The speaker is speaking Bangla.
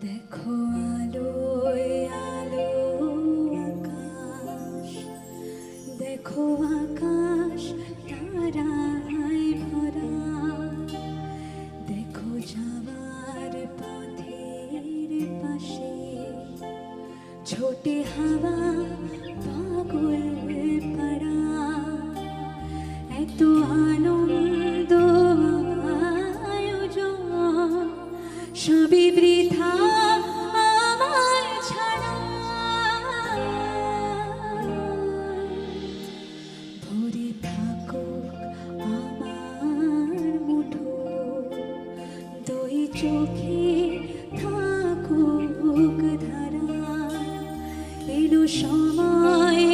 দেখো আলোয় আলো আকাশ। দেখো আকাশ, তারায় ভরা। দেখো যাওয়ার পথের পাশে। ছোটে হাওয়া পাগল পাড়া। এত আনন্দ আয়োজন। সবই বৃথা চোখে থাকুক ধারা এলো সময়